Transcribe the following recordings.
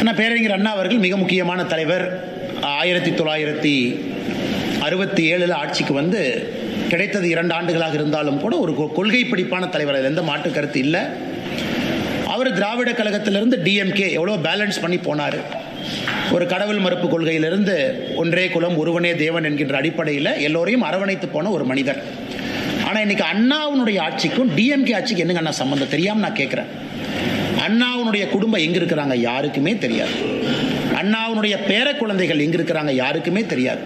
ஆனால் பேரறிஞர் அண்ணா அவர்கள் மிக முக்கியமான தலைவர். ஆயிரத்தி தொள்ளாயிரத்தி அறுபத்தி ஏழில் ஆட்சிக்கு வந்து கிடைத்தது இரண்டு ஆண்டுகளாக இருந்தாலும் கூட ஒரு கொள்கை பிடிப்பான தலைவர். அதில் எந்த மாற்று கருத்து இல்லை. அவர் திராவிட கழகத்திலிருந்து டிஎம்கே எவ்வளோ பேலன்ஸ் பண்ணி போனார். ஒரு கடவுள் மறுப்பு கொள்கையிலிருந்து ஒன்றே குலம் ஒருவனே தேவன் என்கின்ற அடிப்படையில் எல்லோரையும் அரவணைத்து போன ஒரு மனிதர். ஆனால் இன்னைக்கு அண்ணாவுடைய ஆட்சிக்கும் டிஎம்கே ஆட்சிக்கு என்னங்க அண்ணா சம்மந்தம் தெரியாமல் நான் கேட்குறேன் அண்ணாவுடைய குடும்பம் எங்க இருக்கிறாங்க யாருக்குமே தெரியாது. அண்ணாவுடைய பேர குழந்தைகள் எங்க இருக்கிறாங்க யாருக்குமே தெரியாது.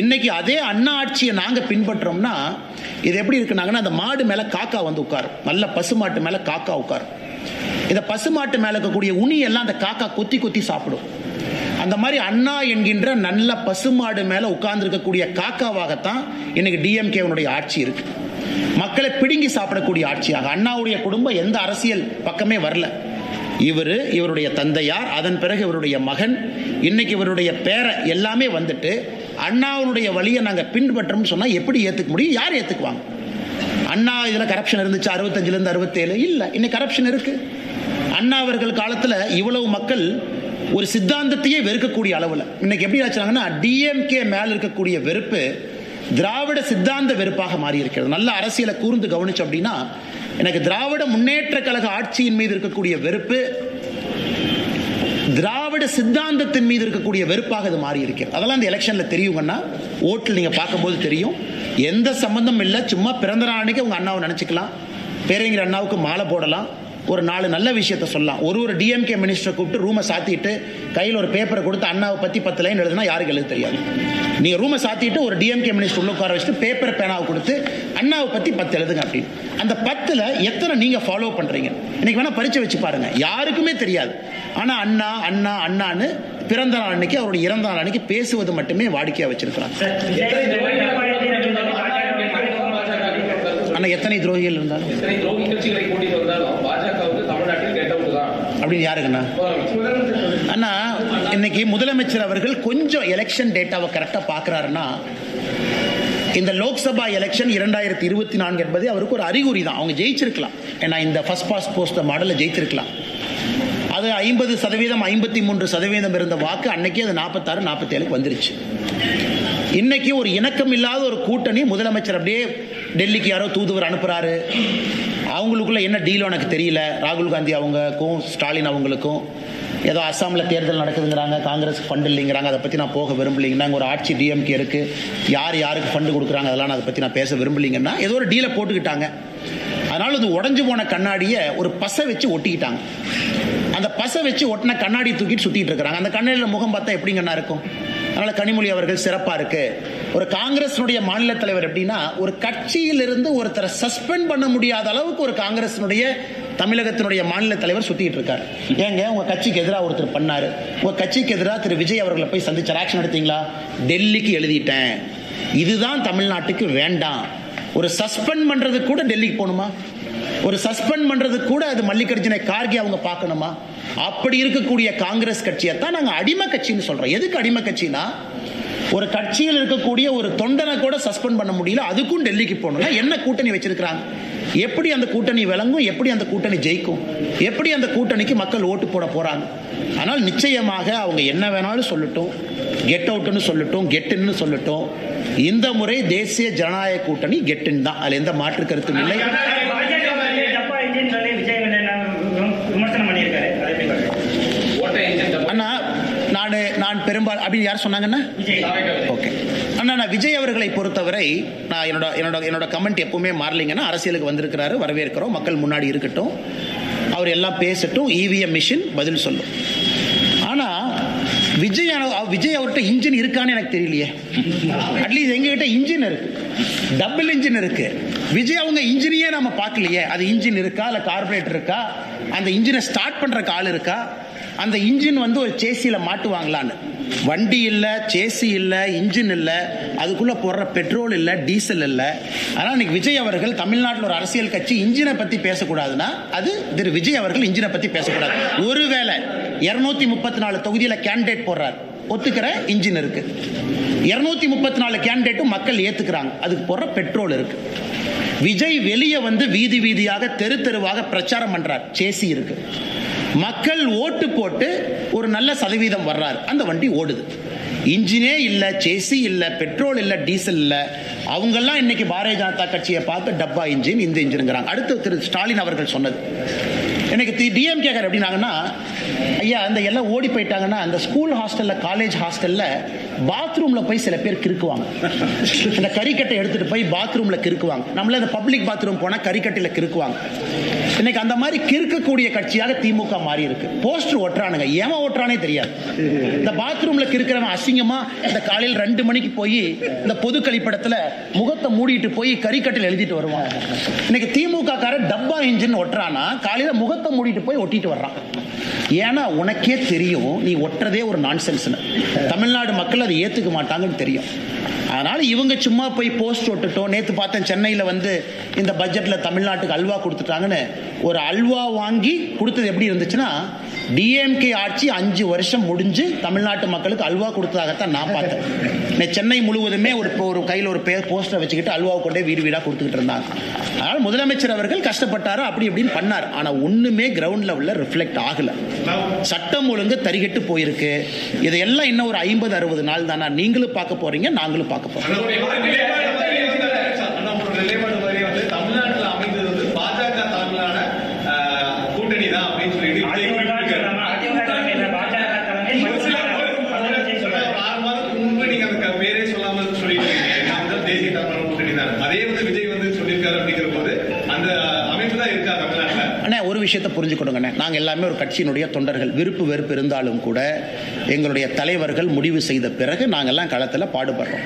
இன்னைக்கு அதே அண்ணா ஆட்சியை நாங்க பின்பற்றோம்னா இது எப்படி இருக்குனாங்கன்னா அந்த மாடு மேல காக்கா வந்து உட்காரும். நல்ல பசுமாட்டு மேல காக்கா உட்காரும். இந்த பசுமாட்டு மேல இருக்கக்கூடிய உனி எல்லாம் அந்த காக்கா கொத்தி கொத்தி சாப்பிடும். அந்த மாதிரி அண்ணா என்கின்ற நல்ல பசுமாடு மேல உட்கார்ந்து இருக்கக்கூடிய காக்காவாகத்தான் இன்னைக்கு டிஎம்கேவனுடைய ஆட்சி இருக்கு. மக்களை பிடுங்கி சாப்பிடக்கூடிய ஆட்சியாக. அண்ணாவுடைய குடும்பம் எந்த அரசியல் பக்கமே வரல. இவர் இவருடைய தந்தையார் அதன் பிறகு இவருடைய மகன் இன்னைக்கு இவருடைய பேரை எல்லாமே வந்துட்டு அண்ணாவுடைய வழியை நாங்கள் பின்பற்றோம்னு சொன்னால் எப்படி ஏற்றுக்க முடியும்? யார் ஏற்றுக்குவாங்க அண்ணா இதில் கரப்ஷன் இருந்துச்சு? அறுபத்தஞ்சிலேருந்து அறுபத்தேழு? இல்லை இன்னைக்கு கரப்ஷன் இருக்கு. அண்ணா அவர்கள் காலத்தில் இவ்வளவு மக்கள் ஒரு சித்தாந்தத்தையே வெறுக்கக்கூடிய அளவில். இன்னைக்கு எப்படி ஆச்சாங்கன்னா டிஎம்கே மேலே இருக்கக்கூடிய வெறுப்பு திராவிட சித்தாந்த வெறுப்பாக மாறியிருக்கிறது. நல்ல அரசியலை கூர்ந்து கவனிச்சோம் அப்படின்னா எனக்கு திராவிட முன்னேற்ற கழக ஆட்சியின் மீது இருக்கக்கூடிய வெறுப்பு திராவிட சித்தாந்தத்தின் மீது இருக்கக்கூடிய வெறுப்பாக இது மாறி இருக்கிறது அதெல்லாம் இந்த எலெக்ஷன்ல தெரியுங்கன்னா ஓட்டில் நீங்க பார்க்கும்போது தெரியும். எந்த சம்பந்தம் இல்லை. சும்மா பிறந்த நாளைக்கு உங்க அண்ணாவை நினைச்சுக்கலாம். பேரறிஞர் அண்ணாவுக்கு மாலை போடலாம். ஒரு நாலு நல்ல விஷயத்த சொல்லலாம். ஒரு ஒரு டிஎம்கே மினிஸ்டரை கூப்பிட்டு ரூமை சாத்திட்டு கையில் ஒரு பேப்பரை கொடுத்து அண்ணாவை பற்றி பத்து லைன் எழுதுனா யாருக்கு எழுத தெரியாது. நீங்கள் ரூமை சாத்திட்டு ஒரு டிஎம்கே மினிஸ்டர் உள்ள உட்கார வச்சுட்டு பேப்பர் பேனாவை கொடுத்து அண்ணாவை பற்றி பத்து எழுதுங்க அப்படின்னு. அந்த பத்தில் எத்தனை நீங்கள் ஃபாலோ பண்ணுறீங்க இன்னைக்கு வேணால் பரிச்சை வச்சு பாருங்க. யாருக்குமே தெரியாது. ஆனால் அண்ணா அண்ணா அண்ணான்னு பிறந்த நாள் அன்னைக்கு அவருடைய இறந்த நாள் அன்னைக்கு பேசுவது மட்டுமே வாடிக்கையாக வச்சிருக்கிறாங்க. ஆனா எத்தனை துரோகிகள் இருந்தாலும். இத்தனை துரோகி கட்சிகளை கூட்டிட்டு வந்தாலும் பாஜகவுக்கு தமிழ்நாட்டில் கெட்ட அவுட் தான். அப்படின்னு யாருங்கண்ணா அண்ணா இன்னைக்கு முதலமைச்சர் அவர்கள் கொஞ்சம் எலெக்ஷன் டேட்டாவை கரெக்டாக பார்க்குறாருன்னா இந்த லோக்சபா எலெக்ஷன் இரண்டாயிரத்தி இருபத்தி நான்கு என்பது அவருக்கு ஒரு அறிகுறி தான். அவங்க ஜெயிச்சிருக்கலாம். ஏன்னா இந்த ஃபர்ஸ்ட் பாஸ் போஸ்ட் மாடலில் ஜெயிச்சிருக்கலாம் அது ஐம்பது சதவீதம் ஐம்பத்தி மூன்று சதவீதம் இருந்த வாக்கு அன்னைக்கு அது நாற்பத்தாறு நாற்பத்தேழுக்கு வந்துருச்சு. இன்னைக்கு ஒரு இணக்கம் இல்லாத ஒரு கூட்டணி முதலமைச்சர் அப்படியே டெல்லிக்கு யாரோ தூதுவர் அனுப்புறாரு. அவங்களுக்குள்ள என்ன டீல் எனக்கு தெரியல? ராகுல் காந்தி அவங்களுக்கும் ஸ்டாலின் அவங்களுக்கும் ஏதோ அஸ்ஸாமில் தேர்தல் நடக்குதுங்கிறாங்க காங்கிரஸ் ஃபண்ட் இல்லைங்கிறாங்க அதை பற்றி நான் போக விரும்பலைங்கன்னா ஒரு ஆட்சி டிஎம்கே இருக்கு. யார் யாருக்கு ஃபண்டு கொடுக்குறாங்க அதெல்லாம் அதை பற்றி நான் பேச விரும்பலைங்கன்னா ஏதோ ஒரு டீலை போட்டுக்கிட்டாங்க. அதனால இது உடஞ்சு போன கண்ணாடியை ஒரு பசை வச்சு ஒட்டிக்கிட்டாங்க. அந்த பசை வச்சு ஒட்டின கண்ணாடி தூக்கிட்டு சுற்றிட்டு இருக்கிறாங்க. அந்த கண்ணாடியில் முகம் பார்த்தா எப்படிங்கண்ணா இருக்கும்? அதனால் கனிமொழி அவர்கள் சிறப்பாக இருக்குது ஒரு காங்கிரஸினுடைய மாநில தலைவர் எப்படின்னா ஒரு கட்சியிலிருந்து ஒருத்தரை சஸ்பெண்ட் பண்ண முடியாத அளவுக்கு ஒரு காங்கிரஸினுடைய தமிழகத்தினுடைய மாநில தலைவர் சுத்திட்டு இருக்காரு. ஏங்க உங்க கட்சிக்கு எதிராக ஒருத்தர் பண்ணாரு. உங்க கட்சிக்கு எதிராக திரு விஜய் அவர்களை போய் சந்திச்சு ஆக்ஷன் எடுத்தீங்களா? டெல்லிக்கு எழுதிட்டேன். இதுதான் தமிழ்நாட்டுக்கு வேண்டாம். ஒரு சஸ்பெண்ட் பண்றது கூட டெல்லிக்கு போகணுமா? ஒரு சஸ்பெண்ட் பண்றது கூட அது மல்லிகார்ஜுன கார்கே அவங்க பார்க்கணுமா? அப்படி இருக்கக்கூடிய காங்கிரஸ் கட்சியை தான் நாங்கள் அடிமை கட்சின்னு சொல்றோம். எதுக்கு அடிமை கட்சின்னா ஒரு கட்சியில் இருக்கக்கூடிய ஒரு தொண்டனை கூட சஸ்பெண்ட் பண்ண முடியல அதுக்கும் டெல்லிக்கு போகணும் என்ன கூட்டணி வச்சிருக்கிறாங்க? எப்படி அந்த கூட்டணி விளங்கும்? எப்படி அந்த கூட்டணி ஜெயிக்கும்? எப்படி அந்த கூட்டணிக்கு மக்கள் ஓட்டு போட போறாங்க? ஆனால் நிச்சயமாக அவங்க என்ன வேணாலும் சொல்லட்டும். கெட் அவுட்னு சொல்லட்டும் கெட்டுன்னு சொல்லட்டும். இந்த முறை தேசிய ஜனநாயக கூட்டணி கெட்டுன்னு தான். அதுல எந்த மாற்று கருத்தும் இல்லை டப்பா இன்ஜின் சொல்லி விஜய் வந்து என்ன விமர்சனம் பண்ணியிருக்காரு அதை எப்படி பாருங்க ஓட்ட இன்ஜின் டப்பா அண்ணா நான் அப்படின்னு யார் சொன்னாங்கண்ணா விஜய். ஓகே அண்ணா நான் விஜய் அவர்களை பொறுத்தவரை நான் என்னோட என்னோட என்னோட கமெண்ட் எப்பவுமே மாறலைங்கன்னா அரசியலுக்கு வந்திருக்கிறாரு வரவேற்கிறோம் மக்கள் முன்னாடி இருக்கட்டும். அவர் எல்லாம் பேசட்டும் இவிஎம் மிஷின் பதில் சொல்லும். ஆனா விஜய் விஜய் அவர்கிட்ட இன்ஜின் இருக்கான்னு எனக்கு தெரியலையே. அட்லீஸ்ட் எங்ககிட்ட இன்ஜின் இருக்கு. டபுள் இன்ஜின் இருக்கு. விஜய் அவங்க இன்ஜினையே நம்ம பார்க்கலையே. அது இன்ஜின் இருக்கா இல்ல கார்பரேட்டர் இருக்கா? அந்த இன்ஜினை ஸ்டார்ட் பண்றக்கு ஆள் இருக்கா? அந்த இன்ஜின் வந்து ஒரு சேசியில மாட்டுவாங்களான்னு. வண்டி இல்லை சேசி இல்லை இன்ஜின் இல்லை அதுக்குள்ளே போடுற பெட்ரோல் இல்லை டீசல் இல்லை. ஆனால் இன்னைக்கு விஜய் அவர்கள் தமிழ்நாட்டில் ஒரு அரசியல் கட்சி இன்ஜினை பற்றி பேசக்கூடாதுன்னா அது திரு விஜய் அவர்கள் இன்ஜினை பற்றி பேசக்கூடாது. ஒருவேளை இரநூத்தி முப்பத்தி நாலு தொகுதியில் கேண்டிடேட் போடுறார். ஒத்துக்கிற இன்ஜின் இருக்கு. இருநூத்தி முப்பத்தி நாலு கேண்டிடேட்டும் மக்கள் ஏத்துக்கிறாங்க. அதுக்கு போடுற பெட்ரோல் இருக்கு. விஜய் வெளியே வந்து வீதி வீதியாக தெரு தெருவாக பிரச்சாரம் பண்றார். சேசி இருக்கு. மக்கள் ஓட்டு போட்டு ஒரு நல்ல சதவீதம் வர்றாரு. அந்த வண்டி ஓடுது. இன்ஜினே இல்லை சேசி இல்லை பெட்ரோல் இல்லை டீசல் இல்லை. அவங்கெல்லாம் இன்னைக்கு பாரதிய ஜனதா கட்சியை பார்த்து டப்பா இன்ஜின் இந்த இன்ஜினுங்கிறாங்க. அடுத்து திரு ஸ்டாலின் அவர்கள் சொன்னது. எனக்கு டிஎம் கேட்கற எப்படின்னாங்கன்னா ஐயா அந்த எல்லாம் ஓடி போயிட்டாங்கன்னா அந்த ஸ்கூல் ஹாஸ்டலில் காலேஜ் ஹாஸ்டலில் பாத்ரூம்ல போய் சில பேர் கிறுக்குவாங்க. இந்த கறிக்கட்டை எடுத்துட்டு போய் பாத்ரூம்ல கிறுக்குவாங்க. நம்மள இந்த பப்ளிக் பாத்ரூம் போனா கறிக்கட்டையில கிறுக்குவாங்க. இன்னைக்கு அந்த மாதிரி கிறுக்கக்கூடிய கட்சியாக திமுக மாறி இருக்கு. போஸ்டர் ஒட்டுறானுங்க. ஏமா ஒட்டுறானே தெரியாது. இந்த பாத்ரூம்ல கிறுக்கிறவன் அசிங்கமா இந்த காலையில் ரெண்டு மணிக்கு போய் இந்த பொது கழிப்பிடத்துல முகத்தை மூடிட்டு போய் கறிக்கட்டையில் எழுதிட்டு வருவான். இன்னைக்கு திமுக கார டப்பா இன்ஜின் ஒட்டுறானா? காலையில முகத்தை மூடிட்டு போய் ஒட்டிட்டு வர்றான். ஏன்னா உனக்கே தெரியும் நீ ஒட்டுறதே ஒரு நான்சென்ஸ்னு தமிழ்நாடு மக்கள் அதை ஏற்றுக்க மாட்டாங்கன்னு தெரியும். அதனால் இவங்க சும்மா போய் போஸ்ட் ஒட்டுட்டோம். நேற்று பார்த்தேன் சென்னையில் வந்து இந்த பட்ஜெட்டில் தமிழ்நாட்டுக்கு அல்வா கொடுத்துட்டாங்கன்னு ஒரு அல்வா வாங்கி கொடுத்தது எப்படி இருந்துச்சுன்னா டிஎம்கே ஆட்சி அஞ்சு வருஷம் முடிஞ்சு தமிழ்நாட்டு மக்களுக்கு அல்வா கொடுத்ததாகத்தான் நான் பார்த்தேன். சென்னை முழுவதுமே ஒரு ஒரு கையில் ஒரு பேர் போஸ்டரை வச்சுக்கிட்டு அல்வாவை கொண்டே வீடு வீடாக கொடுத்துக்கிட்டு இருந்தாங்க. அதனால் முதலமைச்சர் அவர்கள் கஷ்டப்பட்டாரு அப்படி இப்படின்னு பண்ணார். ஆனால் ஒன்றுமே கிரவுண்ட் லெவலில் ரிஃப்ளெக்ட் ஆகலை. சட்டம் ஒழுங்கு தரிகட்டு போயிருக்கு. இதையெல்லாம் இன்னும் ஒரு ஐம்பது அறுபது நாள் தானா? நீங்களும் பார்க்க போறீங்க நாங்களும் பார்க்க போறோம் நிலைப்பாடு மாதிரி வந்து தமிழ்நாட்டுல அமைந்தது வந்து பாஜக தலைமையிலான ஆஹ், கூட்டணி தான் அப்படின்னு சொல்லிட்டு விஜய் அதிமுக குறிப்பிட்டிருக்காரு. தலைமை, அதிமுக தலைமை இல்ல, பாஜக தலைமை ஒரு சில ஒரு- அதான் விஜய் சொல்றாரு. ஒரு ஆறு மாதத்துக்கு முன்பு நீங்க அந்த பேரே சொல்லாம சொல்லிட்டு இருக்கீங்க நான் வந்து தேசிய தலைமையிலான கூட்டணி தான் அதே வந்து விஜய் வந்து சொல்லியிருக்காரு அப்படிங்கிற போது அந்த அமைப்பு தான் இருக்கா தமிழ்நாட்டுல அண்ணே ஒரு விஷயத்தை புரிஞ்சுக்கணுங்கண்ணே. நாங்கள் எல்லாமே ஒரு கட்சியினுடைய தொண்டர்கள். விருப்பு வெறுப்பு இருந்தாலும் கூட எங்களுடைய தலைவர்கள் முடிவு செய்த பிறகு நாங்கள்லாம் களத்தில் பாடுபடுறோம்.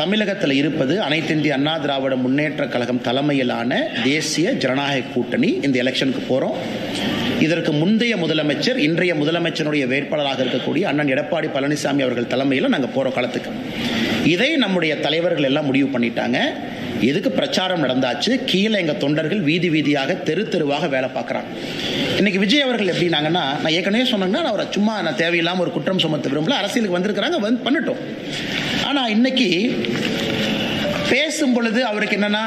தமிழகத்தில் இருப்பது அனைத்திந்திய அண்ணா திராவிட முன்னேற்ற கழகம் தலைமையிலான தேசிய ஜனநாயக கூட்டணி இந்த எலெக்ஷனுக்கு போகிறோம் இதற்கு முந்தைய முதலமைச்சர் இன்றைய முதலமைச்சருடைய வேட்பாளராக இருக்கக்கூடிய அண்ணன் எடப்பாடி பழனிசாமி அவர்கள் தலைமையில் நாங்கள் போகிறோம் களத்துக்கு. இதை நம்முடைய தலைவர்கள் எல்லாம் முடிவு பண்ணிட்டாங்க. எதுக்கு பிரச்சாரம் நடந்தாச்சு? கீழே எங்க தொண்டர்கள் வீதி வீதியாக தெரு தெருவாக வேலை பார்க்குறாங்க. இன்னைக்கு விஜய் அவர்கள் எப்படின்னாங்கன்னா நான் ஏற்கனவே சொன்னேங்கன்னா நான் அவரை சும்மா நான் தேவையில்லாமல் ஒரு குற்றம் சுமத்த விரும்பல அரசியலுக்கு வந்திருக்கிறாங்க வந்து பண்ணட்டும். ஆனால் இன்னைக்கு பேசும் பொழுது அவருக்கு என்னன்னா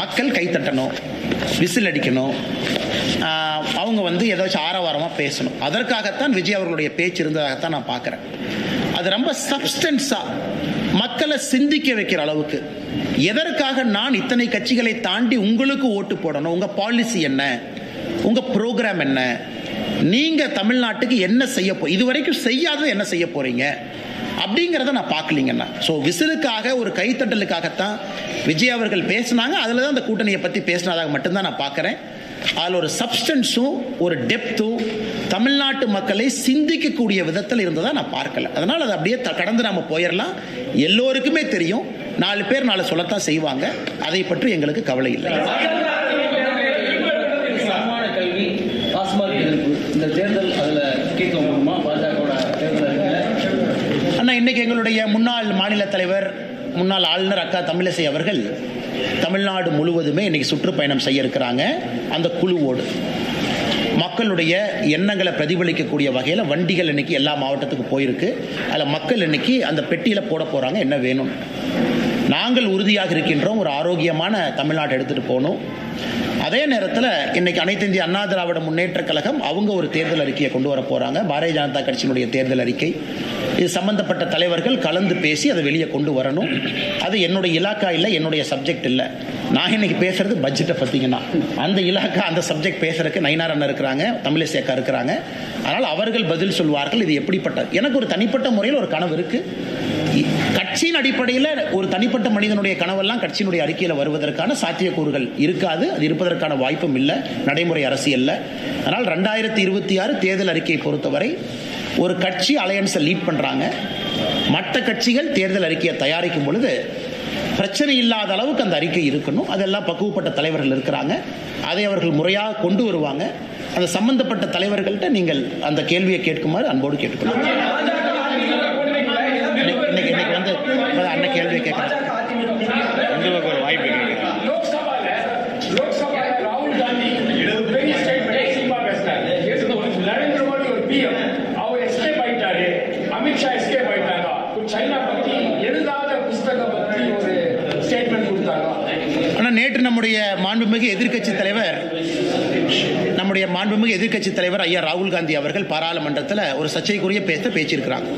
மக்கள் கைத்தட்டணும் விசில் அடிக்கணும். அவங்க வந்து ஏதாச்சும் ஆரவாரமாக பேசணும். அதற்காகத்தான் விஜய் அவர்களுடைய பேச்சு இருந்ததாகத்தான் நான் பார்க்குறேன். அது ரொம்ப சப்ஸ்டன்ஸாக மக்களை சிந்திக்க வைக்கிற அளவுக்கு. எதற்காக நான் இத்தனை கட்சிகளை தாண்டி உங்களுக்கு ஓட்டு போடணும்? உங்க பாலிசி என்ன? உங்க ப்ரோக்ராம் என்ன? நீங்க தமிழ்நாட்டுக்கு என்ன செய்ய போ இதுவரைக்கும் செய்யாதது என்ன செய்ய போறீங்க? அப்படிங்கிறத நான் பார்க்கலீங்கண்ணா ஸோ விசிலுக்காக ஒரு கைத்தட்டலுக்காகத்தான் விஜய் அவர்கள் பேசினாங்க. அதில் தான் அந்த கூட்டணியை பற்றி பேசினதாக மட்டும்தான் நான் பார்க்குறேன். அதில் ஒரு சப்ஸ்டன்ஸும் ஒரு டெப்த்தும் தமிழ்நாட்டு மக்களை சிந்திக்கக்கூடிய விதத்தில் இருந்ததா நான் பார்க்கல. அதனால் அதை அப்படியே த- கடந்து நாம போயிடலாம் எல்லோருக்குமே தெரியும். நாலு பேர் நாலு சொல்லத்தான் செய்வாங்க. அதை பற்றி எங்களுக்கு கவலை இல்லை. இந்த தேர்தல் அதுல கேட்க முடியுமா பாஜகவோட தேர்தல் அறிக்கையில அண்ணா இன்னைக்கு எங்களுடைய முன்னாள் மாநில தலைவர் முன்னாள் ஆளுநர் அக்கா தமிழிசை அவர்கள் தமிழ்நாடு முழுவதுமே இன்னைக்கு சுற்றுப்பயணம் செய்ய இருக்கிறாங்க அந்த குழுவோடு. மக்களுடைய எண்ணங்களை பிரதிபலிக்கக்கூடிய வகையில் வண்டிகள் இன்னைக்கு எல்லா மாவட்டத்துக்கு போயிருக்கு. அதில் மக்கள் இன்னைக்கு அந்த பெட்டியில் போட போகிறாங்க என்ன வேணும். நாங்கள் உறுதியாக இருக்கின்றோம் ஒரு ஆரோக்கியமான தமிழ்நாட்டை எடுத்துகிட்டு போகணும். அதே நேரத்தில் இன்னைக்கு அனைத்து இந்திய அண்ணா திராவிட முன்னேற்ற கழகம் அவங்க ஒரு தேர்தல் அறிக்கையை கொண்டு வர போறாங்க. பாரதிய ஜனதா கட்சியினுடைய தேர்தல் அறிக்கை. இது சம்பந்தப்பட்ட தலைவர்கள் கலந்து பேசி அதை வெளியே கொண்டு வரணும். அது என்னுடைய இலாக்கா இல்லை என்னுடைய சப்ஜெக்ட் இல்லை. நான் இன்னைக்கு பேசுறது பட்ஜெட்டை பற்றிங்கன்னா அந்த இலாக்கா அந்த சப்ஜெக்ட் பேசுறதுக்கு நயினார் அண்ணன் இருக்கிறாங்க தமிழிசேக்கா இருக்கிறாங்க. அதனால் அவர்கள் பதில் சொல்வார்கள் இது எப்படிப்பட்ட எனக்கு ஒரு தனிப்பட்ட முறையில் ஒரு கனவு இருக்குது கட்சியின் அடிப்படையில் ஒரு தனிப்பட்ட மனிதனுடைய கனவெல்லாம் கட்சியினுடைய அறிக்கையில் வருவதற்கான சாத்தியக்கூறுகள் இருக்காது. அது இருப்பதற்கான வாய்ப்பும் இல்லை. நடைமுறை அரசியல்ல அதனால் ரெண்டாயிரத்தி இருபத்தி ஆறு தேர்தல் அறிக்கையை பொறுத்தவரை ஒரு கட்சி அலையன்ஸை லீட் பண்ணுறாங்க மற்ற கட்சிகள் தேர்தல் அறிக்கையை தயாரிக்கும் பொழுது பிரச்சனை இல்லாத அளவுக்கு அந்த அறிக்கை இருக்கணும். அதெல்லாம் பக்குவப்பட்ட தலைவர்கள் இருக்கிறாங்க. அதை அவர்கள் முறையாக கொண்டு வருவாங்க. அந்த சம்பந்தப்பட்ட தலைவர்கள்ட்ட நீங்கள் அந்த கேள்வியை கேட்குமாறு அன்போடு கேட்டுக்கொள்ளுங்கள் வந்து அண்ணன் கேள்வியை கேட்குறேன். உங்களுக்கு ஒரு வாய்ப்பு எஸ்கேப் ஆயிட்டாரு. சைனா பத்தி எழுதாத பத்தி ஒரு ஸ்டேட்மெண்ட் ஆனால் நேற்று நம்முடைய மாண்புமிகு எதிர்க்கட்சி தலைவர் நம்முடைய மாண்புமிகு எதிர்க்கட்சி தலைவர் ஐயா ராகுல் காந்தி அவர்கள் பாராளுமன்றத்தில் ஒரு சர்ச்சைக்குரிய பேச பேச்சிருக்கிறாங்க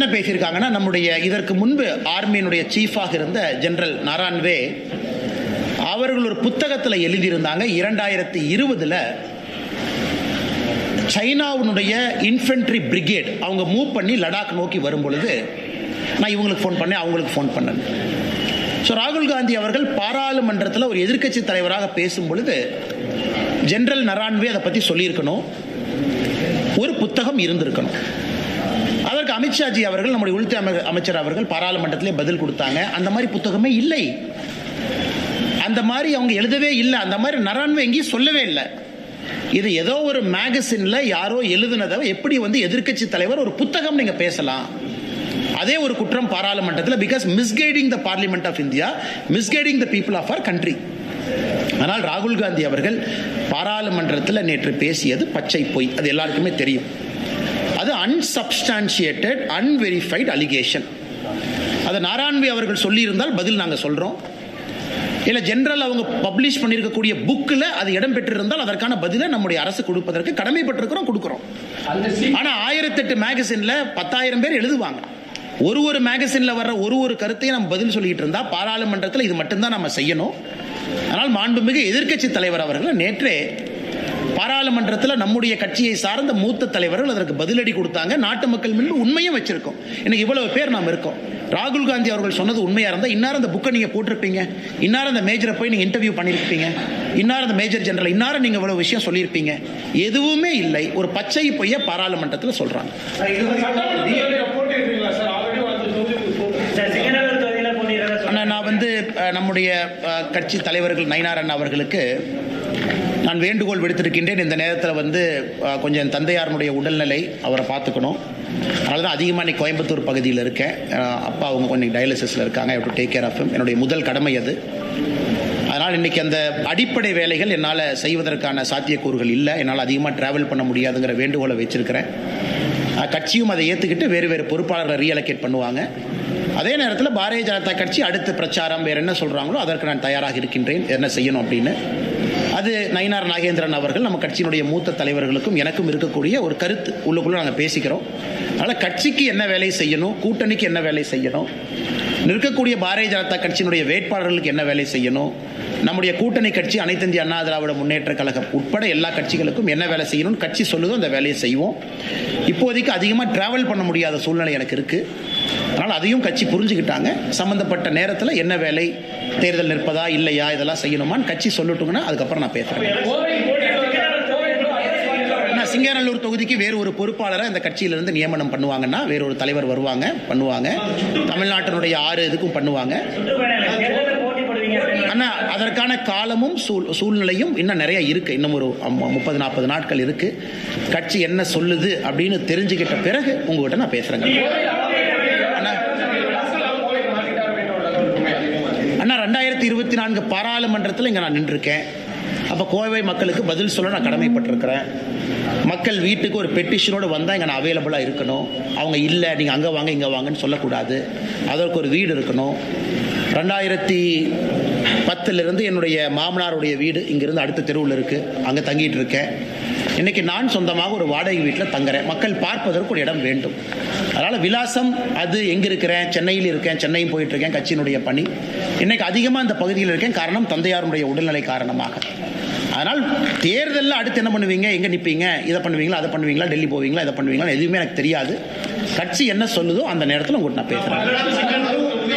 என்ன பேசியிருக்காங்கன்னா நம்முடைய இதற்கு முன்பு ஆர்மியினுடைய சீஃபாக இருந்த ஜெனரல் நாரான்வே அவர்கள் ஒரு புத்தகத்தில் எழுதியிருந்தாங்க. இரண்டாயிரத்தி இருபதுல சைனாவினுடைய இன்ஃபென்ட்ரி பிரிகேட் அவங்க மூவ் பண்ணி லடாக் நோக்கி வரும் பொழுது நான் இவங்களுக்கு ஃபோன் பண்ணேன் அவங்களுக்கு ஃபோன் பண்ணேன். ஸோ ராகுல் காந்தி அவர்கள் பாராளுமன்றத்தில் ஒரு எதிர்க்கட்சி தலைவராக பேசும் பொழுது ஜென்ரல் நரான்வே அதை பற்றி சொல்லியிருக்கணும். ஒரு புத்தகம் இருந்திருக்கணும். அமித்ஷாஜி அவர்கள் நம்முடைய உள்துறை அமை- அமைச்சர் அவர்கள் பாராளுமன்றத்திலே பதில் கொடுத்தாங்க. அந்த மாதிரி புத்தகமே இல்லை. அந்த மாதிரி அவங்க எழுதவே இல்லை. அந்த மாதிரி நரான்வே எங்கேயும் சொல்லவே இல்லை. இது ஏதோ ஒரு மேகசின்ல யாரோ எழுதுனதை எப்படி வந்து எதிர்க்கட்சி தலைவர் ஒரு புத்தகம் நீங்க பேசலாம். அதே ஒரு குற்றம் பாராளுமன்றத்தில் because misguiding the parliament of India misguiding the people of our country ஆனால் ராகுல் காந்தி அவர்கள் பாராளுமன்றத்தில் நேற்று பேசியது பச்சை பொய். அது எல்லாருக்குமே தெரியும். அன்சப்ஸ்டான்ஷியேட்டட் அன்வெரிஃபைட் அலிகேஷன் அதை நாராயண்வி அவர்கள் சொல்லியிருந்தால் பதில் நாங்கள் சொல்கிறோம் இல்லை ஜெனரல் அவங்க பப்ளிஷ் பண்ணியிருக்கக்கூடிய புக்கில் அது இடம் பெற்றிருந்தால் அதற்கான பதிலை நம்முடைய அரசு கொடுப்பதற்கு கடமைப்பட்டிருக்கிறோம் கொடுக்குறோம். அந்த சி- ஆனா ஆயிரத்தெட்டு மேகசின்ல பத்தாயிரம் பேர் எழுதுவாங்க. ஒரு ஒரு மேகசின்ல வர்ற ஒரு ஒரு கருத்தையும் நம்ம பதில் சொல்லிட்டு இருந்தா பாராளுமன்றத்தில் இது மட்டும்தான் நம்ம செய்யணும். ஆனால் மாண்புமிகு எதிர்க்கட்சி தலைவர் அவர்கள் நேற்றே பாராளுமன்றத்தில் நம்முடைய கட்சியை சார்ந்த மூத்த தலைவர்கள் அதற்கு பதிலடி கொடுத்தாங்க. நாட்டு மக்கள் முன்பு உண்மையும் வச்சிருக்கோம். இன்னைக்கு இவ்வளவு பேர் நாம் இருக்கோம். ராகுல் காந்தி அவர்கள் சொன்னது உண்மையாக இருந்தால் இன்னார் அந்த புக்கை நீங்கள் போட்டிருப்பீங்க. இன்னார் அந்த மேஜரை போய் நீங்கள் இன்டர்வியூ பண்ணியிருப்பீங்க இன்னார் அந்த மேஜர் ஜெனரல் இன்னார நீங்கள் இவ்வளோ விஷயம் சொல்லியிருப்பீங்க எதுவுமே இல்லை. ஒரு பச்சை பொய்ய பாராளுமன்றத்தில் சொல்கிறாங்க நான் வந்து நம்முடைய கட்சி தலைவர்கள் நயினாரன் அவர்களுக்கு நான் வேண்டுகோள் விடுத்திருக்கின்றேன். இந்த நேரத்தில் வந்து கொஞ்சம் என் தந்தையாரனுடைய உடல்நிலை அவரை பார்த்துக்கணும். அதனால தான் அதிகமாக இன்னைக்கு கோயம்புத்தூர் பகுதியில் இருக்கேன். அப்பா அவங்க கொஞ்சம் டயாலிசிஸில் இருக்காங்க. டு டேக் கேர் ஆஃப் என்னுடைய முதல் கடமை அது. அதனால் இன்னைக்கு அந்த அடிப்படை வேலைகள் என்னால் செய்வதற்கான சாத்தியக்கூறுகள் இல்லை. என்னால் அதிகமாக டிராவல் பண்ண முடியாதுங்கிற வேண்டுகோளை வச்சுருக்கிறேன். கட்சியும் அதை ஏற்றுக்கிட்டு வேறு வேறு பொறுப்பாளர்களை ரீஅலோகேட் பண்ணுவாங்க. அதே நேரத்தில் பாரதிய ஜனதா கட்சி அடுத்த பிரச்சாரம் வேறு என்ன சொல்கிறாங்களோ அதற்கு நான் தயாராக இருக்கின்றேன். என்ன செய்யணும் அப்படின்னு. அது நயினார் நாகேந்திரன் அவர்கள் நம்ம கட்சியினுடைய மூத்த தலைவர்களுக்கும் எனக்கும் இருக்கக்கூடிய ஒரு கருத்து உள்ளுக்குள்ள நாங்கள் பேசிக்கிறோம். அதனால் கட்சிக்கு என்ன வேலை செய்யணும் கூட்டணிக்கு என்ன வேலை செய்யணும் நிற்கக்கூடிய பாரதிய ஜனதா கட்சியினுடைய வேட்பாளர்களுக்கு என்ன வேலை செய்யணும் நம்முடைய கூட்டணி கட்சி அனைத்து இந்திய அண்ணா திராவிட முன்னேற்ற கழகம் உட்பட எல்லா கட்சிகளுக்கும் என்ன வேலை செய்யணும்னு கட்சி சொல்லுதோ அந்த வேலையை செய்வோம். இப்போதைக்கு அதிகமாக டிராவல் பண்ண முடியாத சூழ்நிலை எனக்கு இருக்குது அதனால் அதையும் கட்சி புரிஞ்சுக்கிட்டாங்க. சம்மந்தப்பட்ட நேரத்தில் என்ன வேலை தேர்தல் நிற்பதா இல்லையா இதெல்லாம் செய்யணுமான்னு கட்சி சொல்லட்டுங்கன்னா அதுக்கப்புறம் நான் பேசுகிறேன் கோவை சிங்காநல்லூர் தொகுதிக்கு வேறு ஒரு பொறுப்பாளரை இந்த கட்சியிலிருந்து நியமனம் பண்ணுவாங்கன்னா வேறு ஒரு தலைவர் வருவாங்க பண்ணுவாங்க. தமிழ்நாட்டினுடைய ஆறு இதுக்கும் பண்ணுவாங்க. சுற்றுப்பயணம் ஆனால் அதற்கான காலமும் சூழ் சூழ்நிலையும் இன்னும் நிறைய இருக்கு. இன்னும் ஒரு முப்பது நாற்பது நாட்கள் இருக்கு. கட்சி என்ன சொல்லுது அப்படின்னு தெரிஞ்சுக்கிட்ட பிறகு உங்ககிட்ட நான் பேசுறேங்க. ரெண்டாயிரத்தி இருபத்தி நான்கு பாராளுமன்றத்தில் இங்கே நான் நின்றுருக்கேன். அப்போ கோவை மக்களுக்கு பதில் சொல்ல நான் கடமைப்பட்டிருக்கிறேன். மக்கள் வீட்டுக்கு ஒரு பெட்டிஷனோடு வந்தால் இங்கே நான் அவைலபிளாக இருக்கணும். அவங்க இல்லை நீங்கள் அங்கே வாங்க இங்கே வாங்கன்னு சொல்லக்கூடாது. அதற்கு ஒரு வீடு இருக்கணும். ரெண்டாயிரத்தி பத்துலேருந்து என்னுடைய மாமனாருடைய வீடு இங்கேருந்து அடுத்த தெருவில் இருக்குது அங்கே தங்கிட்டு இருக்கேன். இன்றைக்கி நான் சொந்தமாக ஒரு வாடகை வீட்டில் தங்குறேன். மக்கள் பார்ப்பதற்கு ஒரு இடம் வேண்டும். அதனால் விலாசம் அது எங்கே இருக்கிறேன் சென்னையில் இருக்கேன் சென்னையும் போயிட்டுருக்கேன் கட்சியினுடைய பணி. இன்னைக்கு அதிகமாக அந்த பகுதியில் இருக்கேன் காரணம் தந்தையாருடைய உடல்நிலை காரணமாக. அதனால் தேர்தலில் அடுத்து என்ன பண்ணுவீங்க? எங்கே நிற்பீங்க இதை பண்ணுவீங்களா அதை பண்ணுவீங்களா? டெல்லி போவீங்களா இதை பண்ணுவீங்களா? எதுவுமே எனக்கு தெரியாது. கட்சி என்ன சொல்லுதோ அந்த நேரத்தில் உங்கள்கிட்ட நான் பேசுகிறேன்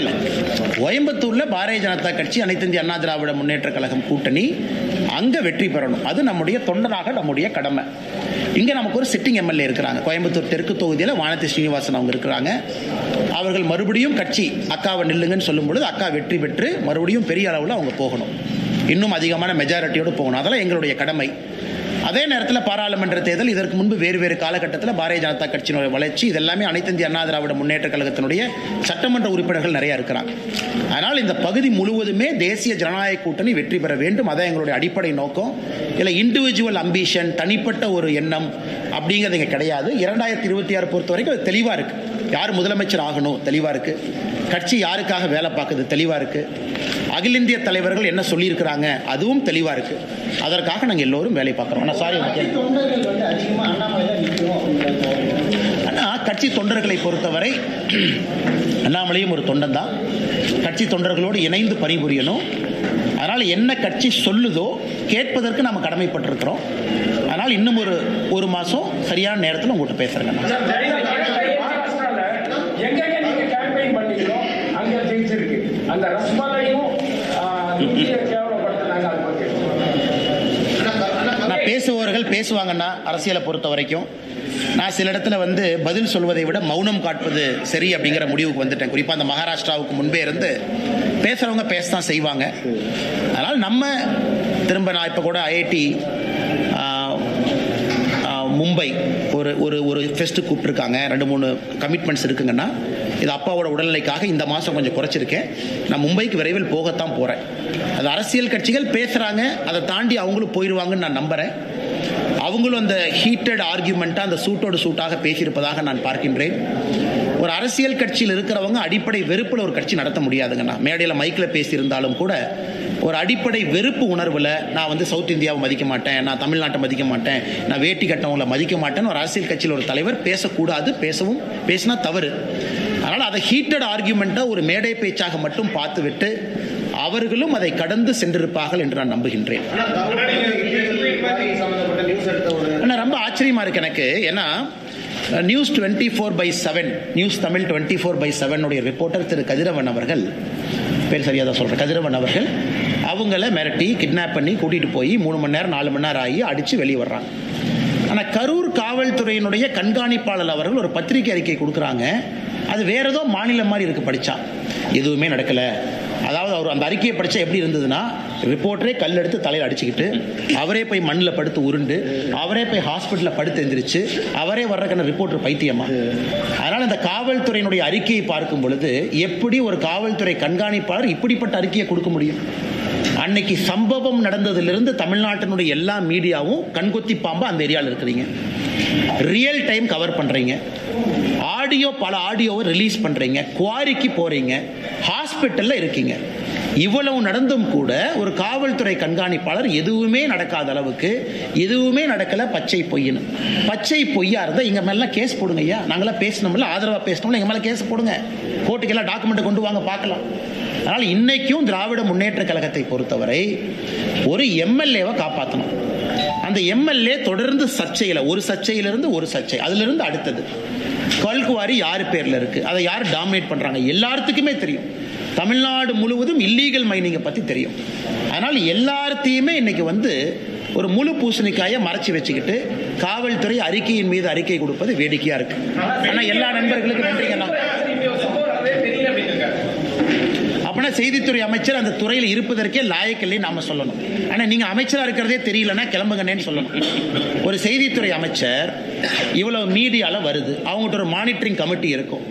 இல்லை கோயம்புத்தூர்ல பாரதிய ஜனதா கட்சி அனைத்து இந்திய அண்ணா திராவிட முன்னேற்ற கழகம் கூட்டணி அங்க வெற்றி பெறணும். அது நம்முடைய தொண்டனாக நம்முடைய கடமை. இங்க நமக்கு ஒரு சிட்டிங் எம்எல்ஏ இருக்கிறாங்க. கோயம்புத்தூர் தெற்கு தொகுதியில் வானதி ஸ்ரீனிவாசன் அவங்க இருக்கிறாங்க. அவர்கள் மறுபடியும் கட்சி அக்காவை நில்லுங்கன்னு சொல்லும் பொழுது அக்கா வெற்றி பெற்று மறுபடியும் பெரிய அளவில் அவங்க போகணும். இன்னும் அதிகமான மெஜாரிட்டியோடு போகணும். அதெல்லாம் எங்களுடைய கடமை. அதே நேரத்தில் பாராளுமன்ற தேர்தல் இதற்கு முன்பு வேறு வேறு காலகட்டத்தில் பாரதிய ஜனதா கட்சியினுடைய வளர்ச்சி இதெல்லாமே அனைத்து இந்திய அண்ணா திராவிட முன்னேற்ற கழகத்தினுடைய சட்டமன்ற உறுப்பினர்கள் நிறைய இருக்கிறாங்க. அதனால் இந்த பகுதி முழுவதுமே தேசிய ஜனநாயக கூட்டணி வெற்றி பெற வேண்டும். அதான் எங்களுடைய அடிப்படை நோக்கம். இல்லை இண்டிவிஜுவல் அம்பிஷன் தனிப்பட்ட ஒரு எண்ணம் அப்படிங்கிறது இங்கே கிடையாது. இரண்டாயிரத்தி இருபத்தி ஆறு பொறுத்த வரைக்கும் அது தெளிவாக இருக்கு. யார் முதலமைச்சர் ஆகணும்? தெளிவாக இருக்கு. கட்சி யாருக்காக வேலை பார்க்குது? தெளிவாக இருக்கு. அகில இந்திய தலைவர்கள் என்ன சொல்லியிருக்கிறாங்க? அதுவும் தெளிவாக இருக்குது அதற்காக நாங்கள் எல்லோரும் வேலை பார்க்குறோம். ஆனால் சாரி ஆனால் கட்சி தொண்டர்களை பொறுத்தவரை அண்ணாமலையும் ஒரு தொண்டன் தான். கட்சி தொண்டர்களோடு இணைந்து பணிபுரியணும். அதனால் என்ன கட்சி சொல்லுதோ கேட்பதற்கு நாம் கடமைப்பட்டிருக்கிறோம். அதனால் இன்னும் ஒரு ஒரு மாதம் சரியான நேரத்தில் உங்கள்கிட்ட பேசுகிறேங்க நான் சார், மகாராஷ்டிரால எங்கெங்க நீங்க கேம்பெயின் பண்ணீங்களோ அங்க ஜெயிச்சிருக்கு அந்த ரஸ்மலையும் இந்திய கேவலப்படுத்தினாங்க அது பத்தி நான் பேசுபவர்கள் பேசுவாங்கன்னா அரசியலை பொறுத்த வரைக்கும் நான் சில இடத்துல வந்து பதில் சொல்வதை விட மௌனம் காட்பது சரி அப்படிங்கிற முடிவுக்கு வந்துட்டேன். குறிப்பாக அந்த மகாராஷ்டிராவுக்கு முன்பே இருந்து பேசுகிறவங்க பேச தான் செய்வாங்க. அதனால் நம்ம திரும்ப நான் இப்போ கூட ஐஐடி மும்பை ஒரு ஒரு ஒரு ஃபெஸ்ட்டு கூப்பிட்ருக்காங்க ரெண்டு மூணு கமிட்மெண்ட்ஸ் இருக்குங்கன்னா இது அப்பாவோட உடல்நிலைக்காக இந்த மாதம் கொஞ்சம் குறைச்சிருக்கேன் நான் மும்பைக்கு விரைவில் போகத்தான் போகிறேன் அது அரசியல் கட்சிகள் பேசுகிறாங்க அதை தாண்டி அவங்களும் போயிடுவாங்கன்னு நான் நம்புகிறேன் அவங்களும் அந்த ஹீட்டட் ஆர்கியூமெண்ட்டாக அந்த சூட்டோடு சூட்டாக பேசியிருப்பதாக நான் பார்க்கின்றேன். ஒரு அரசியல் கட்சியில் இருக்கிறவங்க அடிப்படை வெறுப்பில் ஒரு கட்சி நடத்த முடியாதுங்கண்ணா. மேடையில் மைக்கில் பேசியிருந்தாலும் கூட ஒரு அடிப்படை வெறுப்பு உணர்வில் நான் வந்து சவுத் இந்தியாவை மதிக்க மாட்டேன் நான் தமிழ்நாட்டை மதிக்க மாட்டேன் நான் வேட்டி கட்டவங்களை மதிக்க மாட்டேன்னு ஒரு அரசியல் கட்சியில் ஒரு தலைவர் பேசக்கூடாது பேசவும் பேசினா தவறு. அதனால் அதை ஹீட்டட் ஆர்கியூமெண்ட்டாக ஒரு மேடை பேச்சாக மட்டும் பார்த்துவிட்டு அவர்களும் அதை கடந்து சென்றிருப்பார்கள் என்று நான் நம்புகின்றேன். ஆனால் ரொம்ப ஆச்சரியமா இருக்கு எனக்கு. ஏன்னா news twenty four by seven news Tamil twenty four by செவனுடைய reporter திரு கதிரவன் அவர்கள் பேர் சரியாக தான் சொல்கிறேன் கதிரவன் அவர்கள் அவங்கள மிரட்டி கிட்னாப் பண்ணி கூட்டிகிட்டு போய் மூணு மணி நேரம் நாலு மணி நேரம் ஆகி அடித்து வெளியே வர்றாங்க. ஆனால் கரூர் காவல்துறையினுடைய கண்காணிப்பாளர் அவர்கள் ஒரு பத்திரிகை அறிக்கை கொடுக்குறாங்க. அது வேற ஏதோ மாநிலம் மாதிரி இருக்கு படித்தான் எதுவுமே நடக்கலை. அதாவது அவர் அந்த அறிக்கையை படிச்சா எப்படி இருந்ததுன்னா ரிப்போர்ட்டரே கல் எடுத்து தலையில் அடிச்சுக்கிட்டு அவரே போய் மண்ணில் படுத்து உருண்டு அவரே போய் ஹாஸ்பிட்டலில் படுத்து எந்திரிச்சு அவரே வர்றதுக்கான ரிப்போர்ட்டர் பைத்தியமா? அதனால் இந்த காவல்துறையினுடைய அறிக்கையை பார்க்கும் பொழுது எப்படி ஒரு காவல்துறை கண்காணிப்பாளர் இப்படிப்பட்ட அறிக்கையை கொடுக்க முடியும்? அன்னைக்கு சம்பவம் நடந்ததிலிருந்து தமிழ்நாட்டினுடைய எல்லா மீடியாவும் கண்கொத்தி பாம்பா அந்த ஏரியாவில் இருக்கிறீங்க. ரியல் டைம் கவர் பண்றீங்க. ஆடியோ பல ஆடியோவை ரிலீஸ் பண்ணுறீங்க குவாரிக்கு போகிறீங்க ஹாஸ்பிட்டலில் இருக்கீங்க. இவ்வளவு நடந்தும் கூட ஒரு காவல்துறை கண்காணிப்பாளர் எதுவுமே நடக்காத அளவுக்கு எதுவுமே நடக்கலை பச்சை பொய்ன்னு. பச்சை பொய்யா இருந்தால் இங்கே மேலாம் கேஸ் போடுங்க ஐயா. நாங்களாம் பேசணும்ல ஆதரவாக பேசணும்ல எங்கள் மேலே கேஸ் போடுங்க. கோர்ட்டுக்கெல்லாம் டாக்குமெண்ட் கொண்டு வாங்க பார்க்கலாம். அதனால் இன்றைக்கும் திராவிட முன்னேற்ற கழகத்தை பொறுத்தவரை ஒரு எம்எல்ஏவை காப்பாற்றணும் அந்த எம்எல்ஏ தொடர்ந்து சர்ச்சையில் ஒரு சர்ச்சையிலிருந்து ஒரு சர்ச்சை அதிலிருந்து அடுத்தது. கல்குவாரி யார் பேரில் இருக்குது அதை யார் டாமினேட் பண்ணுறாங்க எல்லாத்துக்குமே தெரியும். தமிழ்நாடு முழுவதும் இல்லீகல் மைனிங்கை பற்றி தெரியும். அதனால் எல்லாத்தையுமே இன்னைக்கு வந்து ஒரு முழு பூசணிக்காயை மறைச்சி வச்சுக்கிட்டு காவல்துறை அறிக்கையின் மீது அறிக்கை கொடுப்பது வேடிக்கையாக இருக்குது ஆனால் எல்லா நண்பர்களுக்கும் நன்றிங்கண்ணா தெரியல அப்படின்னு இருக்காரு அப்படின்னா செய்தித்துறை அமைச்சர் அந்த துறையில் இருப்பதற்கே லாயக்கில்லை நாம சொல்லணும். ஆனால் நீங்க அமைச்சராக இருக்கிறதே தெரியலன்னா கிளம்புங்கன்னு சொல்லணும். ஒரு செய்தித்துறை அமைச்சர் இவ்வளவு மீடியால வருது. அவங்ககிட்ட ஒரு மானிட்டரிங் கமிட்டி இருக்கும்.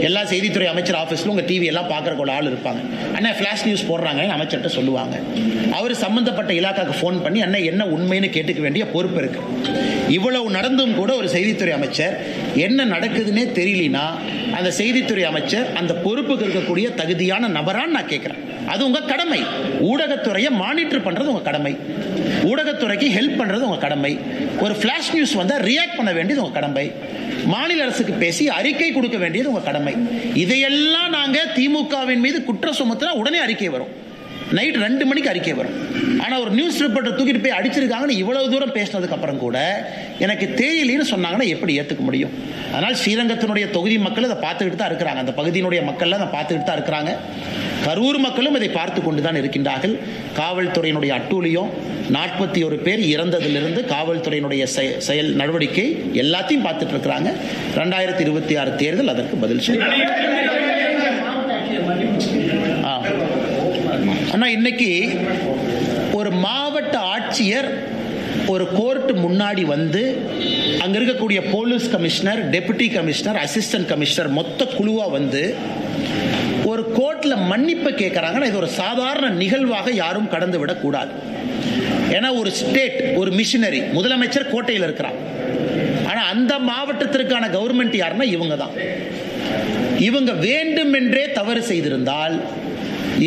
எல்லா செய்தித்துறை அமைச்சர் ஆஃபீஸில் உங்கள் டிவி எல்லாம் பார்க்குறக்கு ஒரு ஆள் இருப்பாங்க. அண்ணா ஃப்ளாஷ் நியூஸ் போடுறாங்கன்னு அமைச்சர்கிட்ட சொல்லுவாங்க. அவர் சம்மந்தப்பட்ட இலாக்காக்கு ஃபோன் பண்ணி அண்ணா என்ன உண்மைன்னு கேட்டுக்க வேண்டிய பொறுப்பு இருக்கு. இவ்வளவு நடந்தும் கூட ஒரு செய்தித்துறை அமைச்சர் என்ன நடக்குதுன்னே தெரியலனா அந்த செய்தித்துறை அமைச்சர் அந்த பொறுப்புக்கு இருக்கக்கூடிய தகுதியான நபரான்னு நான் கேட்குறேன். அது உங்கள் கடமை. ஊடகத்துறையை மானிட்டர் பண்ணுறது உங்கள் கடமை. ஊடகத்துறைக்கு ஹெல்ப் பண்ணுறது உங்கள் கடமை. ஒரு ஃப்ளாஷ் நியூஸ் வந்தால் ரியாக்ட் பண்ண வேண்டியது உங்கள் கடமை. மாநில அரசுக்கு பேசி அறிக்கை கொடுக்க வேண்டியது உங்க கடமை. இதையெல்லாம் நாங்க திமுகவின் மீது குற்றம் சுமத்தினா உடனே அறிக்கை வரும். நைட் ரெண்டு மணிக்கு அறிக்கை வரும். ஆனா ஒரு நியூஸ் ரிப்போர்ட்டர் தூக்கிட்டு போய் அடிச்சிருக்காங்கன்னு இவ்வளவு தூரம் பேசினதுக்கு அப்புறம் கூட எனக்கு தெரியலன்னு சொன்னாங்கன்னா எப்படி ஏத்துக்க முடியும்? அதனால் ஸ்ரீரங்கத்தினுடைய தொகுதி மக்கள் அதை பார்த்துக்கிட்டு தான் இருக்கிறாங்க. அந்த பகுதியினுடைய மக்கள் அதை பார்த்துக்கிட்டு தான் இருக்கிறாங்க. கரூர் மக்களும் இதை பார்த்து கொண்டு தான் இருக்கின்றார்கள் காவல்துறையினுடைய அட்டூழியம் நாற்பத்தி ஒரு பேர் இறந்ததிலிருந்து காவல்துறையினுடைய செயல் நடவடிக்கை எல்லாத்தையும் பார்த்துட்டு இருக்கிறாங்க ரெண்டாயிரத்தி இருபத்தி ஆறு தேர்தல் அதற்கு பதில் ஆ. அண்ணா இன்னைக்கு ஒரு மாவட்ட ஆட்சியர் ஒரு கோர்ட்டு முன்னாடி வந்து அங்க இருக்கக்கூடிய police commissioner deputy commissioner assistant commissioner மொத்த குழுவா வந்து ஒரு கோர்ட்ல மன்னிப்பு கேட்கறாங்கன்னா இது ஒரு சாதாரண நிகழ்வாக யாரும் கடந்து விடக்கூடாது. ஏன்னா ஒரு ஸ்டேட் ஒரு மிஷினரி முதலமைச்சர் கோட்டையில் இருக்கிறார். ஆனா அந்த மாவட்டத்திற்கான கவர்மெண்ட் யாருன்னா இவங்க தான் இவங்க வேண்டுமென்றே தவறு செய்திருந்தால்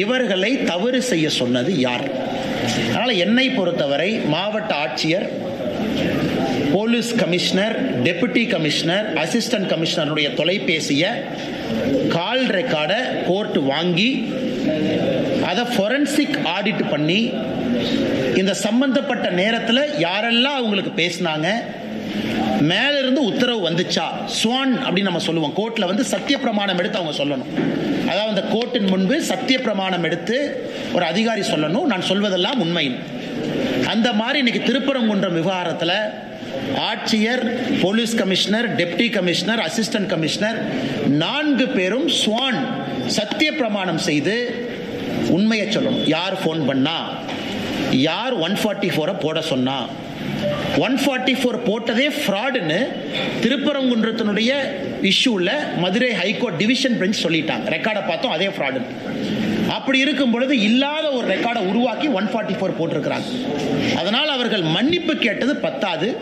இவர்களை தவறு செய்ய சொன்னது யார்? அதனால் என்னை பொறுத்தவரை மாவட்ட ஆட்சியர் police commissioner deputy commissioner assistant கமிஷனருடைய தொலைபேசியை கால் ரெக்கார்டை கோர்ட் வாங்கி அதை ஃபொரன்சிக் ஆடிட் பண்ணி இந்த சம்பந்தப்பட்ட நேரத்தில் யாரெல்லாம் அவங்களுக்கு பேசினாங்க மேலிருந்து உத்தரவு வந்துச்சா ஸ்வான் அப்படின்னு நம்ம சொல்லுவோம். கோர்ட்டில் வந்து சத்திய பிரமாணம் எடுத்து அவங்க சொல்லணும். அதாவது அந்த கோர்ட்டின் முன்பு சத்திய பிரமாணம் எடுத்து ஒரு அதிகாரி சொல்லணும். நான் சொல்வதெல்லாம் உண்மையும். அந்த மாதிரி இன்னைக்கு திருப்பரங்குன்றம் விவகாரத்தில் ஆட்சியர் police commissioner deputy commissioner assistant commissioner நான்கு பேரும் ஸ்வான் சத்திய பிரமாணம் செய்து உண்மையை சொல்லணும். யார் ஃபோன் பண்ணா? யார் ஒன் ஃபார்ட்டி ஃபோரை போட சொன்னா? ஒன் ஃபார்ட்டி ஃபோர் போட்டதே ஃப்ராடுன்னு திருப்பரங்குன்றத்தினுடைய இஷ்யூவில் Madurai high court division bench சொல்லிட்டாங்க. ரெக்கார்டை பார்த்தோம் அதே ஃப்ராடுன்னு அப்படி இருக்கும் பொழுது இல்லாத ஒரு ரெக்கார்டை உருவாக்கி ஒன் ஃபார்ட்டி ஃபோர் போட்டிருக்கிறாங்க. அதனால் அவர்கள் மன்னிப்பு கேட்டது பத்தாது.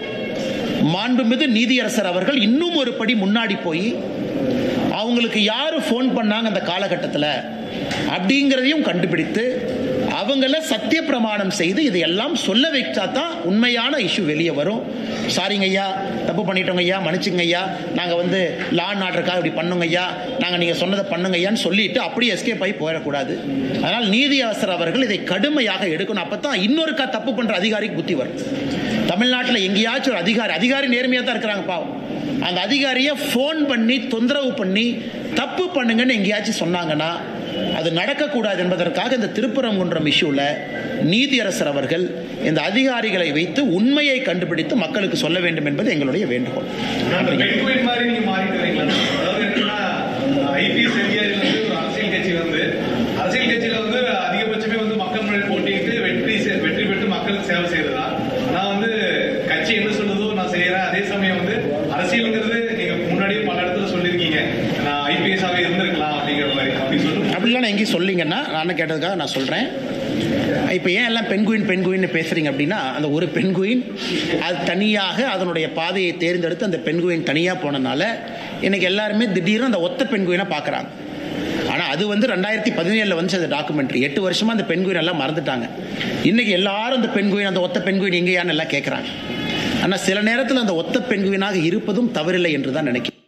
மாண்புமிகு நீதியரசர் அவர்கள் இன்னும் ஒரு படி முன்னாடி போய் அவங்களுக்கு யார் ஃபோன் பண்ணாங்க அந்த காலகட்டத்தில்? அப்படிங்கிறதையும் கண்டுபிடித்து அவங்கள சத்திய பிரமாணம் செய்து இதையெல்லாம் சொல்ல வைச்சா தான் உண்மையான இஷ்யூ வெளியே வரும். சாரிங்க ஐயா தப்பு பண்ணிட்டோங்க ஐயா மன்னிச்சுங்க ஐயா. நாங்கள் வந்து லா அண்ட் ஆர்டருக்காக இப்படி பண்ணுங்க ஐயா. நாங்கள் நீங்கள் சொன்னதை பண்ணுங்க ஐயான்னு சொல்லிட்டு அப்படியே எஸ்கேப் ஆகி போயிடக்கூடாது. அதனால் நீதி நீதியரசர் அவர்கள் இதை கடுமையாக எடுக்கணும். அப்போ தான் இன்னொருக்கா தப்பு பண்ணுற அதிகாரிக்கு புத்தி வரும். தமிழ்நாட்டில் எங்கேயாச்சும் ஒரு அதிகாரி அதிகாரி நேர்மையாக தான் இருக்கிறாங்க பாவம். அந்த அதிகாரியை ஃபோன் பண்ணி தொந்தரவு பண்ணி தப்பு பண்ணுங்கன்னு எங்கேயாச்சும் சொன்னாங்கன்னா அது நடக்கக்கூடாது என்பதற்காக இந்த திருப்பரங்குன்றம் இஷ்யூவில் நீதியரசர் அவர்கள் இந்த அதிகாரிகளை வைத்து உண்மையை கண்டுபிடித்து மக்களுக்கு சொல்ல வேண்டும் என்பது எங்களுடைய வேண்டுகோள் அந்த பெண்குயின் மாதிரி நீங்க மாறிட்டு வரீங்களா அதாவது என்னன்னா ஐபிஎஸ் அதிகாரிகள் வந்து ஒரு அரசியல் கட்சி வந்து அரசியல் கட்சியில வந்து அதிகபட்சமே வந்து மக்கள் முன்னாடி போட்டிட்டு வெற்றி செ- வெற்றி பெற்று மக்களுக்கு சேவை செய்யறதா நான் வந்து கட்சி என்ன சொல்லுதோ நான் செய்யறேன் அதே சமயம் வந்து அரசியலுங்கிறது நீங்க முன்னாடியே பல இடத்துல சொல்லியிருக்கீங்க நான் ஐபிஎஸ் ஆவே இருந்திருக்கலாம் அப்படிங்கிற மாதிரி அப்படின்னு சொல்லி அப்படிலாம் நான் எங்கேயும் சொல்லிங்கன்னா கேட்டதுக்காக நான் சொல்கிறேன் இப்போ ஏன் எல்லாம் பெண்குயின் பெண்குயின்னு பேசுறீங்க அப்படின்னா அந்த ஒரு பெண்குயின் அது தனியாக அதனுடைய பாதையை தேர்ந்தெடுத்து அந்த பெண்குயின் தனியாக போனனால இன்னைக்கு எல்லாருமே திடீர்னு அந்த ஒத்த பெண்குயினை பார்க்குறாங்க. ஆனால் அது வந்து ரெண்டாயிரத்தி பதினேழில் வந்து அந்த டாக்குமெண்ட்ரி எட்டு வருஷமாக அந்த பெண்குயின் எல்லாம் மறந்துட்டாங்க. இன்னைக்கு எல்லாரும் அந்த பெண்குயின் அந்த ஒத்த பெண்குயின் எங்கேயான்னு எல்லாம் கேட்குறாங்க ஆனால் சில நேரத்தில் அந்த ஒத்த பெண்குயினாக இருப்பதும் தவறில்லை என்று தான் நினைக்கிறேன்.